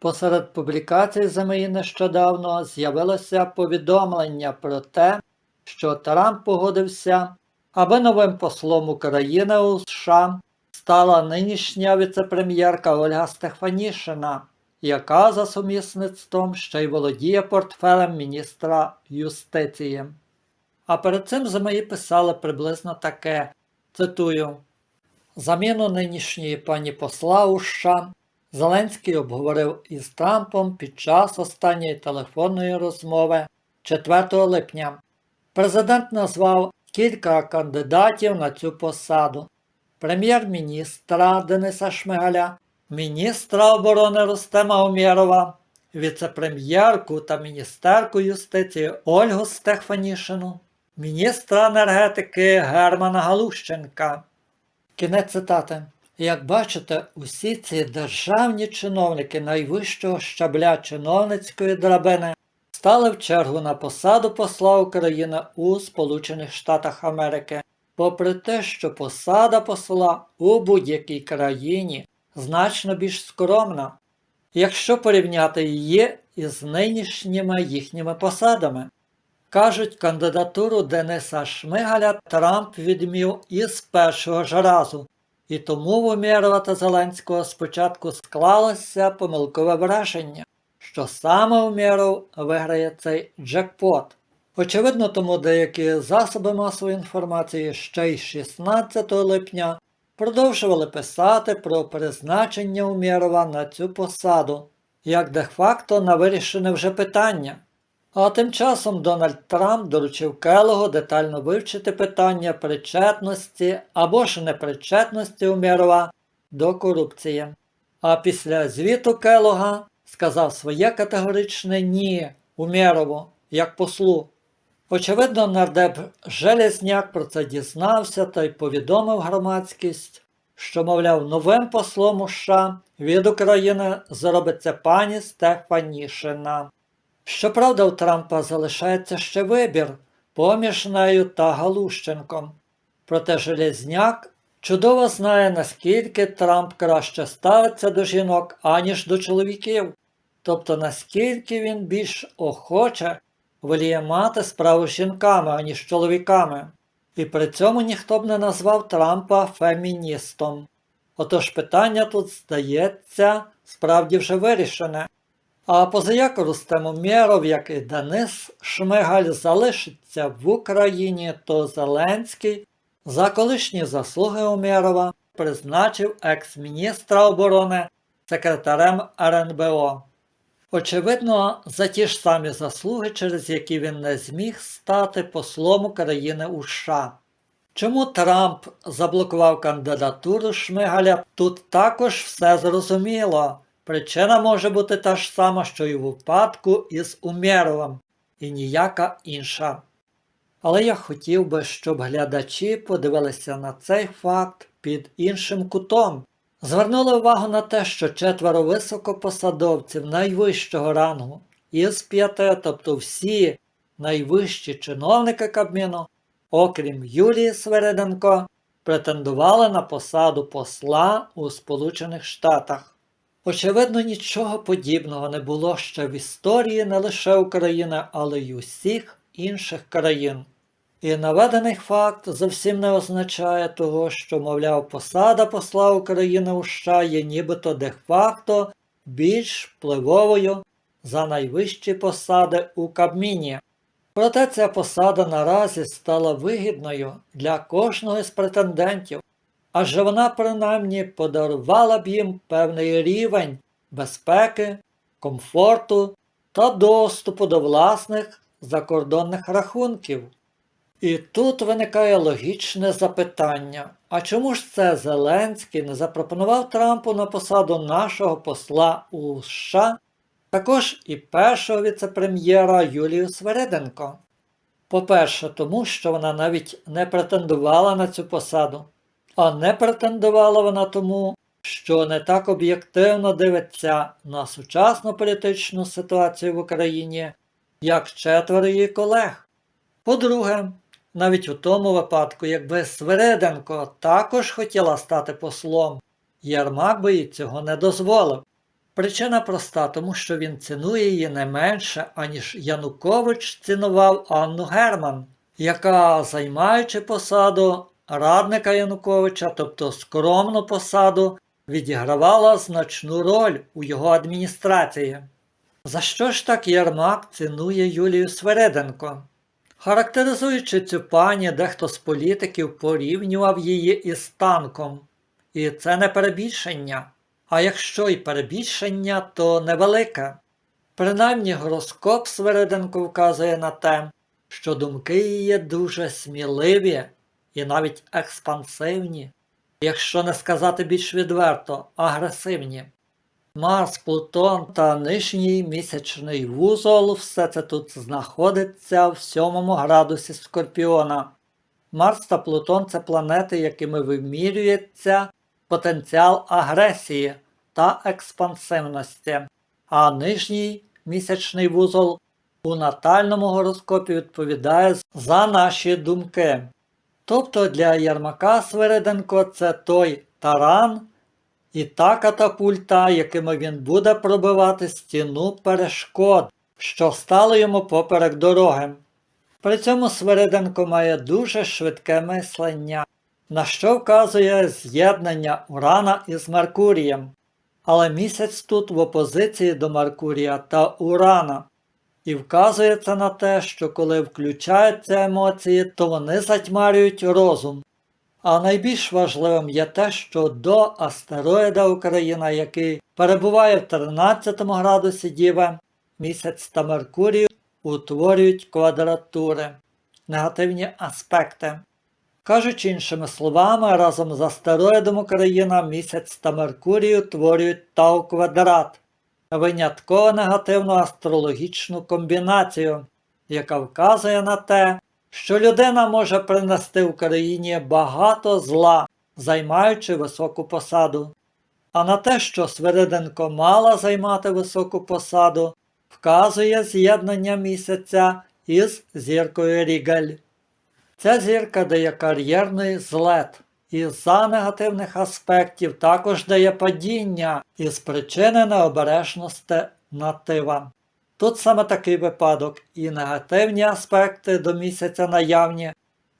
Посеред публікацій ЗМІ нещодавно з'явилося повідомлення про те, що Трамп погодився, аби новим послом України у США стала нинішня віцепрем'єрка Ольга Стефанішина, яка за сумісництвом ще й володіє портфелем міністра юстиції. А перед цим ЗМІ писали приблизно таке, цитую, заміну нинішньої пані посла у США Зеленський обговорив із Трампом під час останньої телефонної розмови 4 липня. Президент назвав кілька кандидатів на цю посаду: прем'єр-міністра Дениса Шмигаля, міністра оборони Рустема Умєрова, віце-прем'єрку та міністерку юстиції Ольгу Стефанішину, міністра енергетики Германа Галущенка. Кінець цитати. Як бачите, усі ці державні чиновники найвищого щабля чиновницької драбини стали в чергу на посаду посла України у Сполучених Штатах Америки, попри те, що посада посла у будь-якій країні значно більш скромна, якщо порівняти її із нинішніми їхніми посадами. Кажуть, кандидатуру Дениса Шмигаля Трамп відмів із першого ж разу. І тому в Умєрова та Зеленського спочатку склалося помилкове враження, що саме Умєров виграє цей джекпот. Очевидно, тому деякі засоби масової інформації ще й 16 липня продовжували писати про призначення Умєрова на цю посаду, як де-факто на вирішене вже питання. А тим часом Дональд Трамп доручив Келогу детально вивчити питання причетності або ж непричетності Умєрова до корупції. А після звіту Келога сказав своє категоричне ні Умєрову як послу. Очевидно, нардеп Железняк про це дізнався та й повідомив громадськість, що, мовляв, новим послом США від України зробиться пані Стефанішина. Щоправда, у Трампа залишається ще вибір поміж нею та Галущенком. Проте Железняк чудово знає, наскільки Трамп краще ставиться до жінок, аніж до чоловіків, тобто наскільки він більш охоче воліє мати справу з жінками, аніж чоловіками. І при цьому ніхто б не назвав Трампа феміністом. Отож питання тут, здається, справді вже вирішене. А позаяк Рустем Умєров, як і Денис Шмигаль, залишиться в Україні, то Зеленський за колишні заслуги Умєрова призначив екс-міністра оборони секретарем РНБО. Очевидно, за ті ж самі заслуги, через які він не зміг стати послом України у США. Чому Трамп заблокував кандидатуру Шмигаля, тут також все зрозуміло. Причина може бути та ж сама, що й у випадку із Умєровим, і ніяка інша. Але я хотів би, щоб глядачі подивилися на цей факт під іншим кутом, звернули увагу на те, що четверо високопосадовців найвищого рангу із п'яти, тобто всі найвищі чиновники Кабміну, окрім Юлії Свериденко, претендували на посаду посла у Сполучених Штатах. Очевидно, нічого подібного не було ще в історії не лише України, але й усіх інших країн. І наведений факт зовсім не означає того, що, мовляв, посада посла України у США є нібито де-факто більш впливовою за найвищі посади у Кабміні. Проте ця посада наразі стала вигідною для кожного з претендентів, адже вона принаймні подарувала б їм певний рівень безпеки, комфорту та доступу до власних закордонних рахунків. І тут виникає логічне запитання: а чому ж це Зеленський не запропонував Трампу на посаду нашого посла у США, також і першого віцепрем'єра Юлію Свериденко? По-перше, тому що вона навіть не претендувала на цю посаду, а не претендувала вона тому, що не так об'єктивно дивиться на сучасну політичну ситуацію в Україні, як четверо її колег. По-друге, навіть у тому випадку, якби Свереденко також хотіла стати послом, Єрмак би їй цього не дозволив. Причина проста, тому що він цінує її не менше, аніж Янукович цінував Анну Герман, яка, займаючи посаду радника Януковича, тобто скромну посаду, відігравала значну роль у його адміністрації. За що ж так Єрмак цінує Юлію Свереденко? Характеризуючи цю пані, дехто з політиків порівнював її із танком. І це не перебільшення. А якщо й перебільшення, то невелике. Принаймні гороскоп Свереденко вказує на те, що думки її дуже сміливі і навіть експансивні, якщо не сказати більш відверто, агресивні. Марс, Плутон та нижній місячний вузол все це тут знаходиться в сьомому градусі Скорпіона. Марс та Плутон це планети, якими вимірюється потенціал агресії та експансивності, а нижній місячний вузол у натальному гороскопі відповідає за наші думки. Тобто для Ярмака Свириденко це той таран і та катапульта, якими він буде пробивати стіну перешкод, що стали йому поперек дороги. При цьому Свириденко має дуже швидке мислення, на що вказує з'єднання Урана із Меркурієм. Але місяць тут в опозиції до Меркурія та Урана. І вказується на те, що коли включаються емоції, то вони затьмарюють розум. А найбільш важливим є те, що до астероїда Україна, який перебуває в 13 градусі Діви, місяць та Меркурій утворюють квадратури, негативні аспекти. Кажучи іншими словами, разом з астероїдом Україна місяць та Меркурій утворюють тау квадрат, винятково негативну астрологічну комбінацію, яка вказує на те, що людина може принести Україні багато зла, займаючи високу посаду. А на те, що Свириденко мала займати високу посаду, вказує з'єднання місяця із зіркою Рігель. Ця зірка дає кар'єрний злет, і за негативних аспектів також дає падіння із причини необережності натива. Тут саме такий випадок і негативні аспекти до місяця наявні,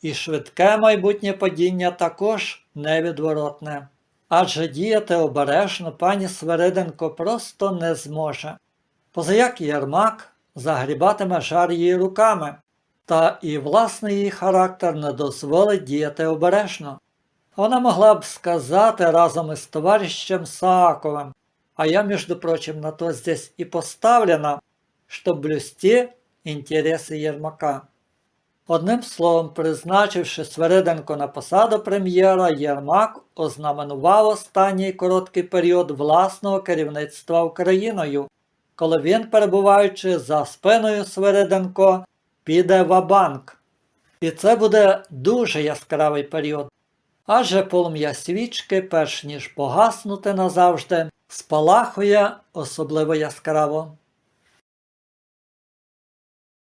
і швидке майбутнє падіння також невідворотне. Адже діяти обережно пані Свириденко просто не зможе. Позаяк Єрмак загрібатиме жар її руками, та і власний її характер не дозволить діяти обережно. Вона могла б сказати разом із товаришем Сааковим, а я, між прочим, на то здесь і поставлена, щоб блюсти інтереси Єрмака. Одним словом, призначивши Свириденко на посаду прем'єра, Єрмак ознаменував останній короткий період власного керівництва Україною, коли він, перебуваючи за спиною Свириденко, піде в банк. І це буде дуже яскравий період. Адже полум'я свічки, перш ніж погаснути назавжди, спалахує особливо яскраво.